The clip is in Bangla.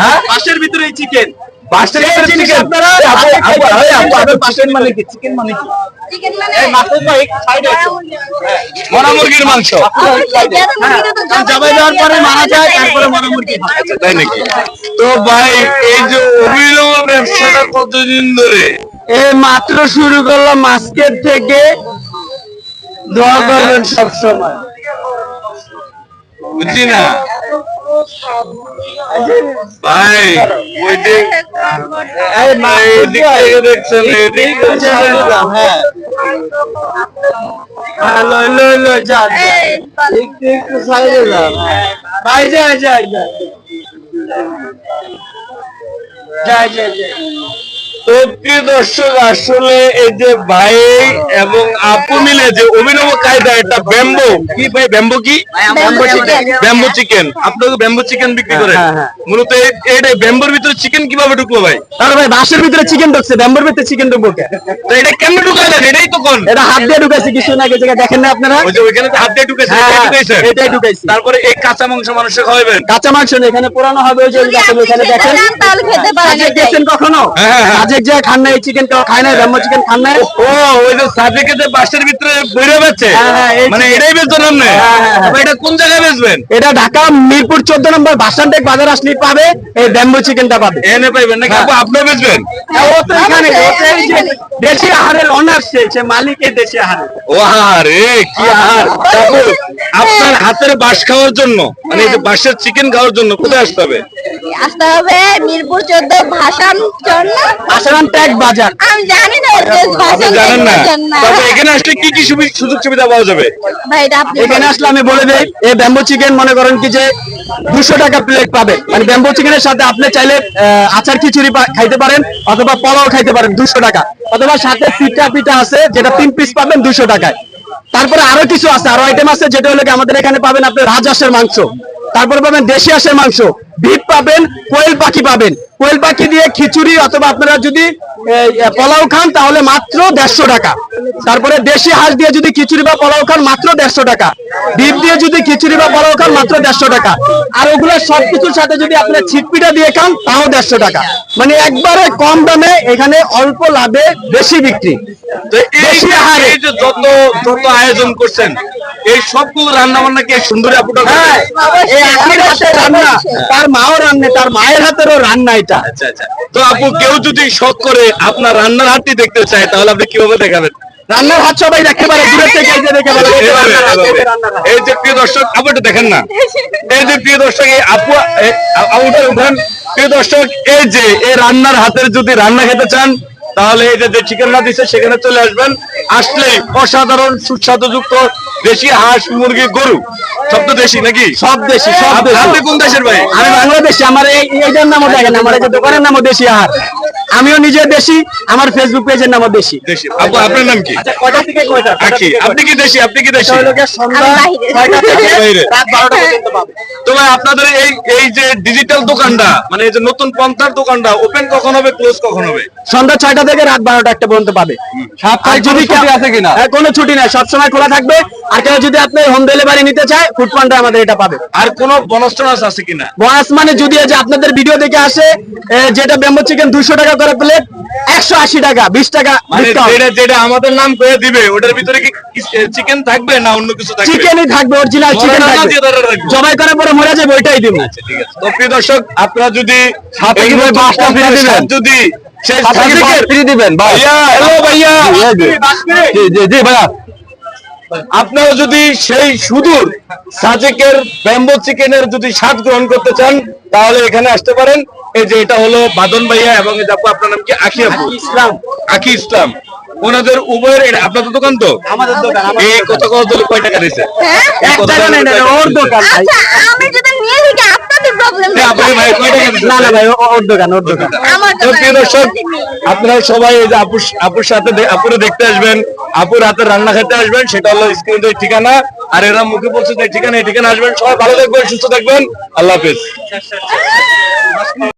হ্যাঁ? পাশের ভিতরে এই চিকেন বাসের ভিতরে chicken। আপনারা আপু, আপু, আপু। আপনার মানে কি? chicken মানে কি? চিকেন মানে এ। মরা মুরগির মাংস দেওয়ার পরে মারা যায় তারপরে মরা মুরগি হয়। আচ্ছা, তাই নাকি তো ভাই এই যে অভিনব ব্যবসাটা কতদিন ধরে এই মাত্র শুরু করলাম আজকের থেকে দোয়া করবেন সবসময় বুঝছি না ভাই ওই যে এই মা- এই দিক থেকে দেখছেন এই দিক থেকে দেখছেন। হ্যাঁ হ্যাঁ, লই, লই, লই, যা, যা। একটু একটু সাইডে যান ভাই যাই যাই যাই যাই যাই যাই তো প্রিয় দর্শক আসলে এই যে ভাই এবং আপু মিলে যে অভিনব কায়দা এটা ব্যাম্বো। কি ভাই ব্যাম্বো কি? ব্যাম্বো চিকেন আপনাকে ব্যাম্বো চিকেন বিক্রি করেন। হ্যাঁ, হ্যাঁ। মূলত এই- এইটা ব্যাম্বোর ভিতরে চিকেন কীভাবে ঢুকলো ভাই? তাহলে ভাই বাসের ভিতরে চিকেন ঢুকছে ব্যাম্বুর ভিতরে চিকেন ঢুকবো তো এটা কেমনে ঢুকাইলেন এটাই তো কোন? এটা হাত দিয়ে ঢুকাইছে কিছু না কিছু দেখেন না আপনারা? ওই যে ওইখানে হাত দিয়ে ঢুকেছে হ্যাঁ, এটাই হ্যাঁ, ঢুকাইছি। তারপরে এই কাঁচা মাংস মানুষকে খাওয়াবেন কাঁচা মাংস নেই, এখানে পুরানো হবে ওই যে ওখানে খেতে দেখেন। তাহলে খেতে পারেন। গেছেন কখনো? হ্যাঁ, হ্যাঁ, হ্যাঁ। সাজেক খান না এই খায় না চিকেন খান না ও ওই যে সাজেকে যে বাসের ভিতরে বইরে বেচছে হ্যাঁ, হ্যাঁ, মানে এটাই আপনি হ্যাঁ, এটা কোন জায়গায় বেচবেন? এটা ঢাকা মিরপুর চোদ্দ নম্বর বাসানটেক বাজার আসলে পাবে এই ব্যাম্বো চিকেনটা পাবে। এনে পাইবেন নাকি? হ্যাঁ। আপু আপনিও বেচবেন? ও তো এখানে। দেশি আহারের অনার সে মালিক এই দেশি আহারের ও কি আহার? আপনার হাতের বাস খাওয়ার জন্য মানে এই যে বাসের চিকেন খাওয়ার জন্য কোথায় আসতে হবে? আসতে হবে মিরপুর চোদ্দ ভাষার জন্য আসারাম ট্যাগ বাজার। আমি জানি না ওদের আপনি ভাষা জানেন না। না এখানে আসলে কি কি সুযোগ সুবিধা পাওয়া যাবে? ভাই এখানে আসলে আমি বলে দেই এই ব্যাম্বো চিকেন মনে করেন কি যে দুশো টাকা প্লেট পাবে। মানে ব্যাম্বো চিকেনের সাথে আপনি চাইলে আহ, আচার খিচুড়ি খাইতে পারেন অথবা পোলাও খাইতে পারেন দুশো টাকা। অথবা সাথে পিঠা পিঠা আছে যেটা তিন পিস পাবেন দুশো টাকায়। তারপরে আরও কিছু আছে আরও আইটেম আছে যেটা হলো কি আমাদের এখানে পাবেন আপনি রাজহাঁসের মাংস। তারপরে পাবেন দেশি হাঁসের মাংস। ভিপ পাবেন কোয়েল পাখি পাবেন। কোয়েল পাখি দিয়ে খিচুড়ি অথবা আপনারা যদি পোলাও খান তাহলে মাত্র দেড়শো টাকা। তারপরে দেশি হাঁস দিয়ে যদি খিচুড়ি বা পোলাও খান মাত্র দেড়শো টাকা। ডিম দিয়ে যদি খিচুড়ি বা পোলাও খান মাত্র দেড়শো টাকা। আর ওগুলো সবকিছুর সাথে যদি আপনার ছিটপিটা দিয়ে খান তাও দেড়শো টাকা। মানে একবারে কম দামে এখানে অল্প লাভে বেশি বিক্রি। তো এই যত যত আয়োজন করছেন এই সবগুলো রান্না বান্না কি সুন্দরী আপুটা? হ্যাঁ রান্না তার মাও রান্নে তার মায়ের হাতেরও রান্না এটা। আচ্ছা আচ্ছা। তো আপু কেউ যদি শখ করে আপনার রান্নার হাতটি দেখতে চায় তাহলে আপনি কীভাবে দেখাবেন? রান্নার হাত সবাই দেখতে পারে দূরের থেকে এই যে দেখে এই যে রান্নার হাত, এই যে এভাবে। রান্নার হাত। এই যে প্রিয় দর্শক আপু একটু দেখেন না। এই যে প্রিয় দর্শক এই আপু এ- উঠান। প্রিয় দর্শক এই যে এই রান্নার হাতের যদি রান্না খেতে চান তাহলে এই যে চিকেনটা দিচ্ছে সেখানে চলে আসবেন। আসলে অসাধারণ সুস্বাদুযুক্ত দেশি হাঁস মুরগি গরু? সব তো দেশি নাকি? সব দেশি সব আপনি কোন দেশের ভাই? আমি বাংলাদেশি আমার এই এইটার নামও দেখেন আমার এই যে দোকানের নামও দেশি আহার আমিও নিজে দেশি আমার ফেসবুক পেজের নামও দেশি। দেশি। আপু আপনার নাম কি? কয়টা থেকে কয়টা? আখি আপনি কি দেশি আপনি কি দেশি? হলো গিয়ে সন্ধ্যা আমি থেকে? রাত বারোটা পর্যন্ত পাবে। তো ভাই আপনাদের এই এই যে ডিজিটাল দোকানটা মানে এই যে নতুন পন্থার দোকানটা ওপেন কখন হবে ক্লোজ কখন হবে? সন্ধ্যা ছয়টা থেকে রাত বারোটা একটা পর্যন্ত পাবে। যদি ছুটি আছে কিনা? কোনো ছুটি নাই। সবসময় খোলা থাকবে। আর কেউ যদি আপনি হোম ডেলিভারি নিতে চায় ফুড পান্ডা আমাদের এটা পাবে। আর কোনো বোনাস টোনাস আছে কিনা? বোনাস মানে যদি যে আপনাদের ভিডিও দেখে আসে যেটা ব্যাম্বো চিকেন দুশো টাকা করে প্লেট একশো আশি টাকা বিশ টাকা মানে যেটা যেটা আমাদের নাম করে দিবে ওটার ভিতরে কি চিকেন থাকবে না অন্য কিছু থাকবে? চিকেনই থাকবে অরিজিনাল চিকেন। জবাই করার পরে মরে যাবে ওইটাই দিব আচ্ছা ঠিক তো প্রিয় দর্শক আপনারা যদি সাথে? যদি সেই সাথে দিবেন? ভাইয়া হ্যালো ভাইয়া। জি জি জি ভাইয়া। আপনারা যদি সেই সুদূর সাজেকের ব্যাম্বো চিকেনের যদি স্বাদ গ্রহণ করতে চান তাহলে এখানে আসতে পারেন। এই যে এটা হলো বাদন ভাইয়া এবং আপু আপনার নাম কি? আখি আপু। ইসলাম। আখি ইসলাম। ওনাদের উভয়ের আপনাদের দোকান তো? আমাদের দোকান এই কত কত কয় টাকা দিছে? এক টাকা নেই না, ওর দোকান। আমি যদি নিয়ে থাকি আপনাদের প্রবলেম ভাই কয় টাকা না না ভাই ওর দোকান ওর দোকান। তো প্রিয় দর্শক আপনারা সবাই এই যে আপুর আপুর সাথে আপুরে দেখতে আসবেন। আপুর হাতে রান্না খেতে আসবেন, সেটা হলো স্ক্রিনের ঠিকানা, আর এরা মুখে বলছে যে ঠিকানা, এই ঠিকানা আসবেন। সবাই ভালো থাকবেন, সুস্থ থাকবেন। আল্লাহ হাফেজ।